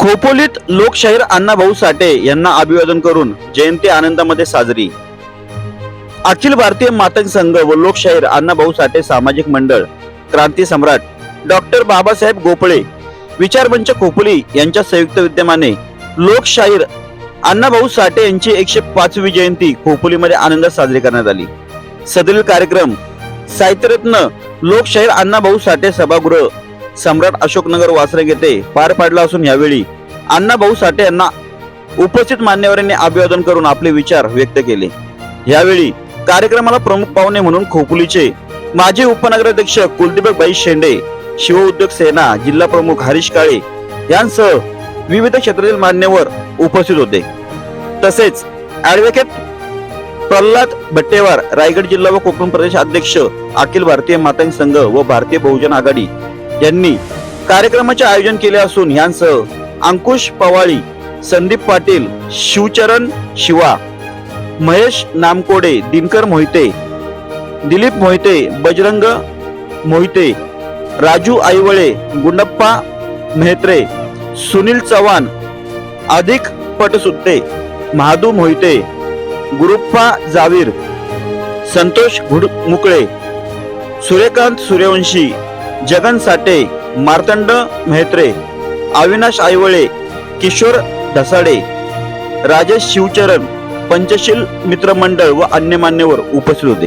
खोपोलीत लोकशाहीर अण्णाभाऊ साठे यांना अभिवादन करून जयंती आनंदामध्ये साजरी. अखिल भारतीय मातंग संघ व लोकशाहीर अण्णाभाऊ साठे सामाजिक मंडळ क्रांती सम्राट डॉक्टर बाबासाहेब गोपळे विचारमंच खोपोली यांच्या संयुक्त विद्यमाने लोकशाहीर अण्णाभाऊ साठे यांची एकशे पाचवी जयंती खोपोलीमध्ये आनंदात साजरी करण्यात आली. सदरील कार्यक्रम साहित्यरत्न लोकशाहीर अण्णाभाऊ साठे सभागृह सम्राट अशोकनगर वासरंग येथे पार पाडला असून यावेळी अण्णाभाऊ साठे यांना उपस्थित मान्यवरांनी अभिवादन करून आपले विचार व्यक्त केले. यावेळी कार्यक्रमाला प्रमुख पाहुणे म्हणून खोकुलीचे माजी उपनगराध्यक्ष कुलदीपकबाई शेंडे शिव उद्योग सेना जिल्हा प्रमुख हरीश काळे यांसह विविध क्षेत्रातील मान्यवर उपस्थित होते. तसेच ऍडव्होकेट प्रल्हाद भट्टेवार रायगड जिल्हा व कोकण प्रदेश अध्यक्ष अखिल भारतीय मातांग संघ व भारतीय बहुजन आघाडी यांनी कार्यक्रमाचे आयोजन केले असून यांसह अंकुश पवाळी संदीप पाटील शिवचरण शिवा महेश नामकोडे दिनकर मोहिते दिलीप मोहिते बजरंग मोहिते राजू आईवळे गुंडप्पा मेहत्रे सुनील चव्हाण अधिक पटसुत्ते महादू मोहिते गुरुप्पा जावीर संतोष घुडमुकळे सूर्यकांत सूर्यवंशी जगन साठे मार्तंड म्हेत्रे अविनाश आयवळे किशोर ढसाडे राजेश शिवचरण पंचशील मित्रमंडळ व अन्य मान्यवर उपस्थित होते.